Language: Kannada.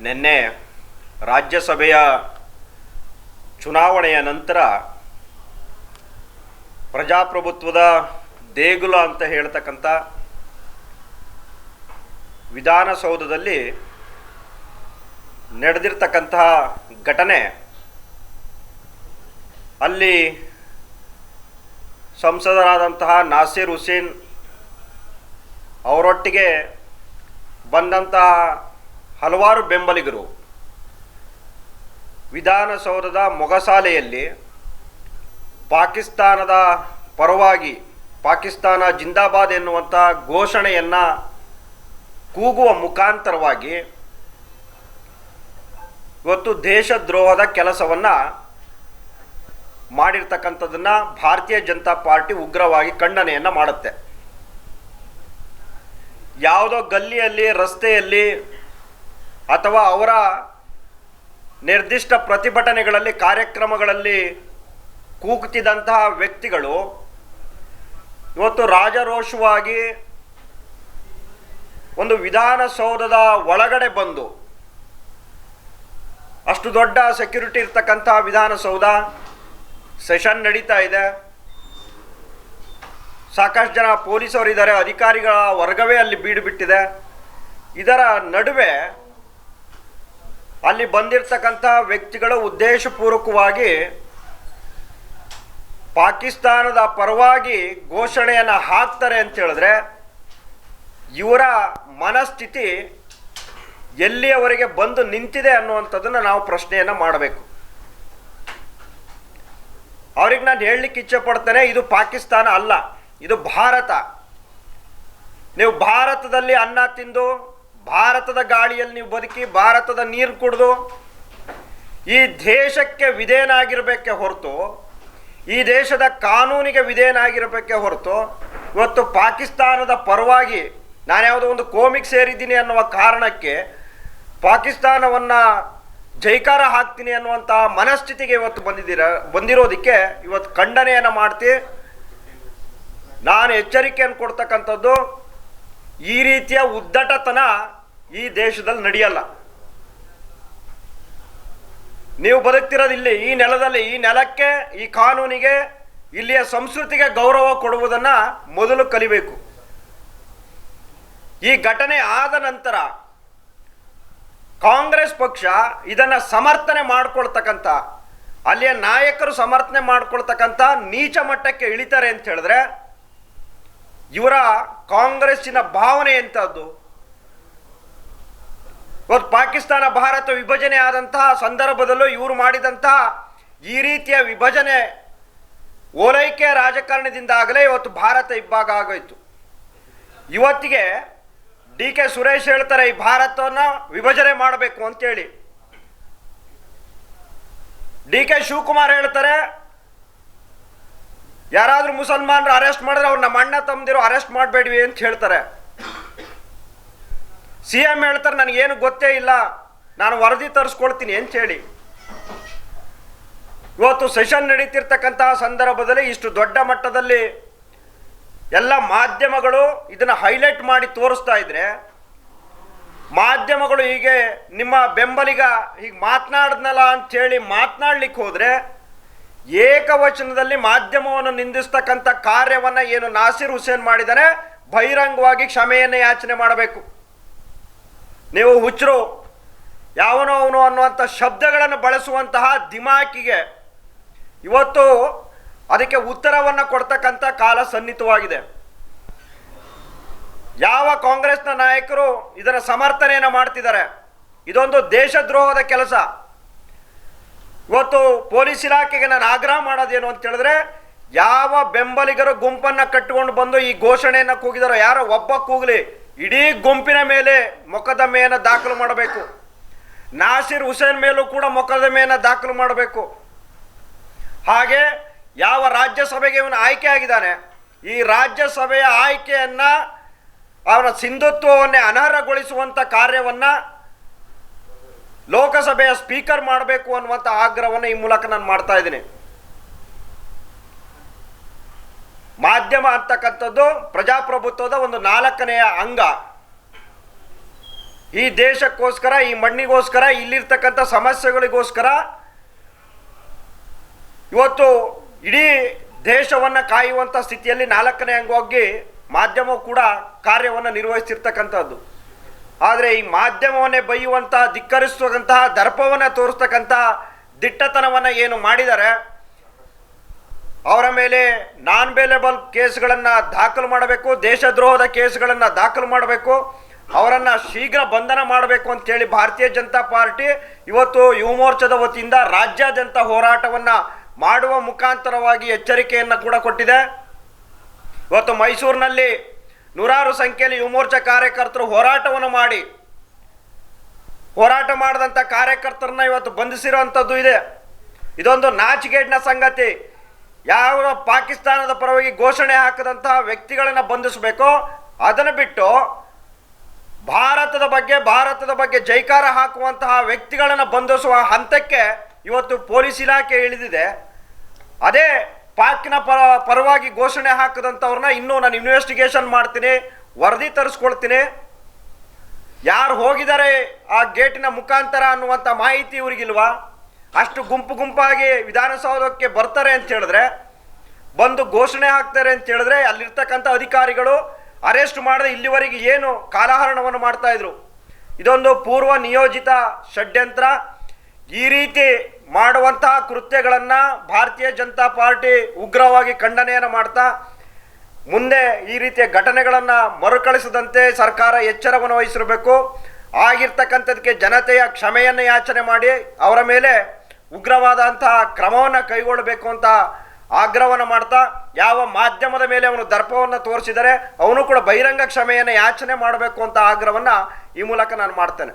ನಿನ್ನೆ ರಾಜ್ಯಸಭೆಯ ಚುನಾವಣೆಯ ನಂತರ ಪ್ರಜಾಪ್ರಭುತ್ವದ ದೇಗುಲ ಅಂತ ಹೇಳ್ತಕ್ಕಂಥ ವಿಧಾನಸೌಧದಲ್ಲಿ ನಡೆದಿರ್ತಕ್ಕಂತಹ ಘಟನೆ ಅಲ್ಲಿ ಸಂಸದರಾದಂತಹ ನಾಸೀರ್ ಹುಸೇನ್ ಅವರೊಟ್ಟಿಗೆ ಬಂದಂತಹ ಹಲವಾರು ಬೆಂಬಲಿಗರು. ವಿಧಾನಸೌಧದ ಮೊಗಸಾಲೆಯಲ್ಲಿ ಪಾಕಿಸ್ತಾನದ ಪರವಾಗಿ ಪಾಕಿಸ್ತಾನ ಜಿಂದಾಬಾದ್ ಎನ್ನುವಂಥ ಘೋಷಣೆಯನ್ನು ಕೂಗುವ ಮುಖಾಂತರವಾಗಿ ಇವತ್ತು ದೇಶದ್ರೋಹದ ಕೆಲಸವನ್ನು ಮಾಡಿರ್ತಕ್ಕಂಥದ್ದನ್ನು ಭಾರತೀಯ ಜನತಾ ಪಾರ್ಟಿ ಉಗ್ರವಾಗಿ ಖಂಡನೆಯನ್ನು ಮಾಡುತ್ತೆ. ಯಾವುದೋ ಗಲ್ಲಿಯಲ್ಲಿ, ರಸ್ತೆಯಲ್ಲಿ ಅಥವಾ ಅವರ ನಿರ್ದಿಷ್ಟ ಪ್ರತಿಭಟನೆಗಳಲ್ಲಿ, ಕಾರ್ಯಕ್ರಮಗಳಲ್ಲಿ ಕೂಗುತ್ತಿದ್ದಂತಹ ವ್ಯಕ್ತಿಗಳು ಇವತ್ತು ರಾಜರೋಷವಾಗಿ ಒಂದು ವಿಧಾನಸೌಧದ ಒಳಗಡೆ ಬಂದು ಅಷ್ಟು ದೊಡ್ಡ ಸೆಕ್ಯೂರಿಟಿ ಇರ್ತಕ್ಕಂಥ ವಿಧಾನಸೌಧ ಸೆಷನ್ ನಡೀತಾ ಇದೆ. ಸಾಕಷ್ಟು ಜನ ಪೊಲೀಸರು ಇದ್ದಾರೆ, ಅಧಿಕಾರಿಗಳ ವರ್ಗವೇ ಅಲ್ಲಿ ಬೀಡುಬಿಟ್ಟಿದೆ ಇದರ ನಡುವೆ ಅಲ್ಲಿ ಬಂದಿರತಕ್ಕಂಥ ವ್ಯಕ್ತಿಗಳ ಉದ್ದೇಶಪೂರ್ವಕವಾಗಿ ಪಾಕಿಸ್ತಾನದ ಪರವಾಗಿ ಘೋಷಣೆಯನ್ನು ಹಾಕ್ತಾರೆ ಅಂತ ಹೇಳಿದ್ರೆ ಇವರ ಮನಸ್ಥಿತಿ ಎಲ್ಲಿಯವರೆಗೆ ಬಂದು ನಿಂತಿದೆ ಅನ್ನುವಂಥದ್ದನ್ನು ನಾವು ಪ್ರಶ್ನೆಯನ್ನು ಮಾಡಬೇಕು. ಅವ್ರಿಗೆ ನಾನು ಹೇಳಲಿಕ್ಕೆ ಇಚ್ಛೆ ಪಡ್ತೇನೆ, ಇದು ಪಾಕಿಸ್ತಾನ ಅಲ್ಲ, ಇದು ಭಾರತ. ನೀವು ಭಾರತದಲ್ಲಿ ಅನ್ನ ತಿಂದು ಭಾರತದ ಗಾಳಿಯಲ್ಲಿ ನೀವು ಬದುಕಿ ಭಾರತದ ನೀರು ಕುಡಿದು ಈ ದೇಶಕ್ಕೆ ವಿಧೇಯನಾಗಿರಬೇಕೆ ಹೊರತು, ಈ ದೇಶದ ಕಾನೂನಿಗೆ ವಿಧೇಯನಾಗಿರಬೇಕೆ ಹೊರತು, ಇವತ್ತು ಪಾಕಿಸ್ತಾನದ ಪರವಾಗಿ ನಾನು ಯಾವುದೋ ಒಂದು ಕೋಮಿಕ್ ಸೇರಿದ್ದೀನಿ ಅನ್ನುವ ಕಾರಣಕ್ಕೆ ಪಾಕಿಸ್ತಾನವನ್ನು ಜೈಕಾರ ಹಾಕ್ತೀನಿ ಅನ್ನುವಂಥ ಮನಸ್ಥಿತಿಗೆ ಇವತ್ತು ಬಂದಿದ್ದೀರ, ಬಂದಿರೋದಕ್ಕೆ ಇವತ್ತು ಖಂಡನೆಯನ್ನು ಮಾಡ್ತಿ. ನಾನು ಎಚ್ಚರಿಕೆಯನ್ನು ಕೊಡ್ತಕ್ಕಂಥದ್ದು ಈ ರೀತಿಯ ಉದ್ದಟತನ ಈ ದೇಶದಲ್ಲಿ ನಡೆಯಲ್ಲ. ನೀವು ಬದುಕ್ತಿರೋದು ಇಲ್ಲಿ ಈ ನೆಲದಲ್ಲಿ, ಈ ನೆಲಕ್ಕೆ, ಈ ಕಾನೂನಿಗೆ, ಇಲ್ಲಿಯ ಸಂಸ್ಕೃತಿಗೆ ಗೌರವ ಕೊಡುವುದನ್ನು ಮೊದಲು ಕಲಿಬೇಕು. ಈ ಘಟನೆ ಆದ ನಂತರ ಕಾಂಗ್ರೆಸ್ ಪಕ್ಷ ಇದನ್ನು ಸಮರ್ಥನೆ ಮಾಡ್ಕೊಳ್ತಕ್ಕಂಥ, ಅಲ್ಲಿಯ ನಾಯಕರು ಸಮರ್ಥನೆ ಮಾಡ್ಕೊಳ್ತಕ್ಕಂಥ ನೀಚ ಮಟ್ಟಕ್ಕೆ ಇಳಿತಾರೆ ಅಂತ ಹೇಳಿದ್ರೆ ಇವರ ಕಾಂಗ್ರೆಸ್ಸಿನ ಭಾವನೆ ಎಂಥದ್ದು ಇವತ್ತು ಪಾಕಿಸ್ತಾನ ಭಾರತ ವಿಭಜನೆ ಆದಂತಹ ಸಂದರ್ಭದಲ್ಲೂ ಇವರು ಮಾಡಿದಂತಹ ಈ ರೀತಿಯ ವಿಭಜನೆ ಓಲೈಕೆ ರಾಜಕಾರಣದಿಂದಾಗಲೇ ಇವತ್ತು ಭಾರತ ಇಬ್ಬಾಗ ಆಗೋಯ್ತು. ಇವತ್ತಿಗೆ ಡಿ ಕೆ ಸುರೇಶ್ ಹೇಳ್ತಾರೆ, ಈ ಭಾರತವನ್ನು ವಿಭಜನೆ ಮಾಡಬೇಕು ಅಂತೇಳಿ. ಡಿ ಕೆ ಶಿವಕುಮಾರ್ ಹೇಳ್ತಾರೆ ಯಾರಾದ್ರೂ ಮುಸಲ್ಮಾನರು ಅರೆಸ್ಟ್ ಮಾಡಿದ್ರೆ ಅವ್ರು ನಮ್ಮ ಅಣ್ಣ ತಮ್ಮದಿರು ಅರೆಸ್ಟ್ ಮಾಡಬೇಡಿ ಅಂತ ಹೇಳ್ತಾರೆ. ಸಿ ಎಂ ಹೇಳ್ತಾರೆ, ನನಗೇನು ಗೊತ್ತೇ ಇಲ್ಲ. ನಾನು ವರದಿ ತರಿಸ್ಕೊಳ್ತೀನಿ ಅಂತ ಹೇಳಿ. ಇವತ್ತು ಸೆಷನ್ ನಡೀತಿರ್ತಕ್ಕಂತಹ ಸಂದರ್ಭದಲ್ಲಿ ಇಷ್ಟು ದೊಡ್ಡ ಮಟ್ಟದಲ್ಲಿ ಎಲ್ಲ ಮಾಧ್ಯಮಗಳು ಇದನ್ನು ಹೈಲೈಟ್ ಮಾಡಿ ತೋರಿಸ್ತಾ ಇದ್ರೆ, ಮಾಧ್ಯಮಗಳು ಹೀಗೆ ನಿಮ್ಮ ಬೆಂಬಲಿಗ ಹೀಗೆ ಮಾತನಾಡಿದ್ನಲ್ಲ ಅಂತ ಹೇಳಿ ಮಾತನಾಡ್ಲಿಕ್ಕೆ ಹೋದ್ರೆ ಏಕವಚನದಲ್ಲಿ ಮಾಧ್ಯಮವನ್ನು ನಿಂದಿಸ್ತಕ್ಕಂಥ ಕಾರ್ಯವನ್ನು ಏನು ನಾಸಿರ್ ಹುಸೇನ್ ಮಾಡಿದರೆ ಬಹಿರಂಗವಾಗಿ ಕ್ಷಮೆಯನ್ನು ಯಾಚನೆ ಮಾಡಬೇಕು. ನೀವು ಹುಚ್ಚರು ಯಾವನೋ ಅವನು ಅನ್ನುವಂಥ ಶಬ್ದಗಳನ್ನು ಬಳಸುವಂತಹ ದಿಮಾಕಿಗೆ ಇವತ್ತು ಅದಕ್ಕೆ ಉತ್ತರವನ್ನು ಕೊಡ್ತಕ್ಕಂಥ ಕಾಲ ಸನ್ನಿಹಿತವಾಗಿದೆ. ಯಾವ ಕಾಂಗ್ರೆಸ್ನ ನಾಯಕರು ಇದರ ಸಮರ್ಥನೆಯನ್ನು ಮಾಡ್ತಿದ್ದಾರೆ? ಇದೊಂದು ದೇಶದ್ರೋಹದ ಕೆಲಸ. ಇವತ್ತು ಪೊಲೀಸ್ ಇಲಾಖೆಗೆ ನಾನು ಆಗ್ರಹ ಮಾಡೋದೇನು ಅಂತ ಹೇಳಿದ್ರೆ, ಯಾವ ಬೆಂಬಲಿಗರು ಗುಂಪನ್ನು ಕಟ್ಟಿಕೊಂಡು ಬಂದು ಈ ಘೋಷಣೆಯನ್ನು ಕೂಗಿದಾರೋ, ಯಾರೋ ಒಬ್ಬ ಕೂಗಲಿ, ಇಡೀ ಗುಂಪಿನ ಮೇಲೆ ಮೊಕದ್ದಮೆಯನ್ನು ದಾಖಲು ಮಾಡಬೇಕು. ನಾಸಿರ್ ಹುಸೇನ್ ಮೇಲೂ ಕೂಡ ಮೊಕದ್ದಮೆಯನ್ನು ದಾಖಲು ಮಾಡಬೇಕು. ಹಾಗೆ ಯಾವ ರಾಜ್ಯಸಭೆಗೆ ಇವನು ಆಯ್ಕೆ ಆಗಿದ್ದಾನೆ, ಈ ರಾಜ್ಯಸಭೆಯ ಆಯ್ಕೆಯನ್ನ ಅವನ ಸಿಂಧುತ್ವವನ್ನೇ ಅನರ್ಹಗೊಳಿಸುವಂಥ ಕಾರ್ಯವನ್ನ ಲೋಕಸಭೆಯ ಸ್ಪೀಕರ್ ಮಾಡಬೇಕು ಅನ್ನುವಂಥ ಆಗ್ರಹವನ್ನು ಈ ಮೂಲಕ ನಾನು ಮಾಡ್ತಾ ಇದ್ದೀನಿ. ಮಾಧ್ಯಮ ಅಂತಕ್ಕಂಥದ್ದು ಪ್ರಜಾಪ್ರಭುತ್ವದ ಒಂದು ನಾಲ್ಕನೆಯ ಅಂಗ. ಈ ದೇಶಕ್ಕೋಸ್ಕರ, ಈ ಮಣ್ಣಿಗೋಸ್ಕರ, ಇಲ್ಲಿರ್ತಕ್ಕಂಥ ಸಮಸ್ಯೆಗಳಿಗೋಸ್ಕರ ಇವತ್ತು ಇಡೀ ದೇಶವನ್ನು ಕಾಯುವಂಥ ಸ್ಥಿತಿಯಲ್ಲಿ ನಾಲ್ಕನೇ ಅಂಗವಾಗಿ ಮಾಧ್ಯಮವು ಕೂಡ ಕಾರ್ಯವನ್ನು ನಿರ್ವಹಿಸ್ತಿರ್ತಕ್ಕಂಥದ್ದು. ಆದರೆ ಈ ಮಾಧ್ಯಮವನ್ನೇ ಬೈಯುವಂತಹ ಧಿಕ್ಕರಿಸುವಂತಹ, ದರ್ಪವನ್ನು ತೋರಿಸ್ತಕ್ಕಂತಹ ದಿಟ್ಟತನವನ್ನು ಏನು ಮಾಡಿದ್ದಾರೆ ಅವರ ಮೇಲೆ ನಾನ್ ಬೇಲೆಬಲ್ ಕೇಸ್ಗಳನ್ನು ದಾಖಲು ಮಾಡಬೇಕು, ದೇಶದ್ರೋಹದ ಕೇಸ್ಗಳನ್ನು ದಾಖಲು ಮಾಡಬೇಕು, ಅವರನ್ನು ಶೀಘ್ರ ಬಂಧನ ಮಾಡಬೇಕು ಅಂತೇಳಿ ಭಾರತೀಯ ಜನತಾ ಪಾರ್ಟಿ ಇವತ್ತು ಯುವ ಮೋರ್ಚಾದ ವತಿಯಿಂದ ರಾಜ್ಯಾದ್ಯಂತ ಹೋರಾಟವನ್ನು ಮಾಡುವ ಮುಖಾಂತರವಾಗಿ ಎಚ್ಚರಿಕೆಯನ್ನು ಕೂಡ ಕೊಟ್ಟಿದೆ. ಇವತ್ತು ಮೈಸೂರಿನಲ್ಲಿ ನೂರಾರು ಸಂಖ್ಯೆಯಲ್ಲಿ ಯುವಮೋರ್ಚಾ ಕಾರ್ಯಕರ್ತರು ಹೋರಾಟವನ್ನು ಮಾಡಿ. ಹೋರಾಟ ಮಾಡಿದಂಥ ಕಾರ್ಯಕರ್ತರನ್ನ ಇವತ್ತು ಬಂಧಿಸಿರುವಂಥದ್ದು ಇದೆ. ಇದೊಂದು ನಾಚಿಕೆಡ್ನ ಸಂಗತಿ. ಯಾವ ಪಾಕಿಸ್ತಾನದ ಪರವಾಗಿ ಘೋಷಣೆ ಹಾಕದಂತಹ ವ್ಯಕ್ತಿಗಳನ್ನು ಬಂಧಿಸಬೇಕೋ ಅದನ್ನು ಬಿಟ್ಟು ಭಾರತದ ಬಗ್ಗೆ ಭಾರತದ ಬಗ್ಗೆ ಜೈಕಾರ ಹಾಕುವಂತಹ ವ್ಯಕ್ತಿಗಳನ್ನು ಬಂಧಿಸುವ ಹಂತಕ್ಕೆ ಇವತ್ತು ಪೊಲೀಸ್ ಇಲಾಖೆ ಇಳಿದಿದೆ. ಅದೇ ಪಾಕ್ನ ಪರ, ಪರವಾಗಿ ಘೋಷಣೆ ಹಾಕದಂಥವ್ರನ್ನ ಇನ್ನೂ ನಾನು ಇನ್ವೆಸ್ಟಿಗೇಷನ್ ಮಾಡ್ತೀನಿ, ವರದಿ ತರಿಸ್ಕೊಳ್ತೀನಿ. ಯಾರು ಹೋಗಿದ್ದಾರೆ ಆ ಗೇಟಿನ ಮುಖಾಂತರ ಅನ್ನುವಂಥ ಮಾಹಿತಿ ಇವ್ರಿಗಿಲ್ವಾ? ಅಷ್ಟು ಗುಂಪು ಗುಂಪಾಗಿ ವಿಧಾನಸೌಧಕ್ಕೆ ಬರ್ತಾರೆ ಅಂತ ಹೇಳಿದ್ರೆ, ಬಂದು ಘೋಷಣೆ ಹಾಕ್ತಾರೆ ಅಂತ ಹೇಳಿದ್ರೆ, ಅಲ್ಲಿರ್ತಕ್ಕಂಥ ಅಧಿಕಾರಿಗಳು ಅರೆಸ್ಟ್ ಮಾಡದೆ ಇಲ್ಲಿವರೆಗೆ ಏನು ಕಾಲಹರಣವನ್ನು ಮಾಡ್ತಾ ಇದ್ರು? ಇದೊಂದು ಪೂರ್ವ ನಿಯೋಜಿತ ಷಡ್ಯಂತ್ರ. ಈ ರೀತಿ ಮಾಡುವಂತಹ ಕೃತ್ಯಗಳನ್ನು ಭಾರತೀಯ ಜನತಾ ಪಾರ್ಟಿ ಉಗ್ರವಾಗಿ ಖಂಡನೆಯನ್ನು ಮಾಡ್ತಾ, ಮುಂದೆ ಈ ರೀತಿಯ ಘಟನೆಗಳನ್ನು ಮರುಕಳಿಸದಂತೆ ಸರ್ಕಾರ ಎಚ್ಚರವನ್ನು ವಹಿಸಿರಬೇಕು. ಆಗಿರ್ತಕ್ಕಂಥದಕ್ಕೆ ಜನತೆಯ ಕ್ಷಮೆಯನ್ನು ಯಾಚನೆ ಮಾಡಿ, ಅವರ ಮೇಲೆ ಉಗ್ರವಾದಂತಹ ಕ್ರಮವನ್ನು ಕೈಗೊಳ್ಳಬೇಕು ಅಂತ ಆಗ್ರಹವನ್ನು ಮಾಡ್ತಾ, ಯಾವ ಮಾಧ್ಯಮದ ಮೇಲೆ ಅವನು ದರ್ಪವನ್ನು ತೋರಿಸಿದರೆ ಅವನು ಕೂಡ ಬಹಿರಂಗ ಕ್ಷಮೆಯನ್ನು ಯಾಚನೆ ಮಾಡಬೇಕು ಅಂತ ಆಗ್ರಹವನ್ನು ಈ ಮೂಲಕ ನಾನು ಮಾಡ್ತೇನೆ.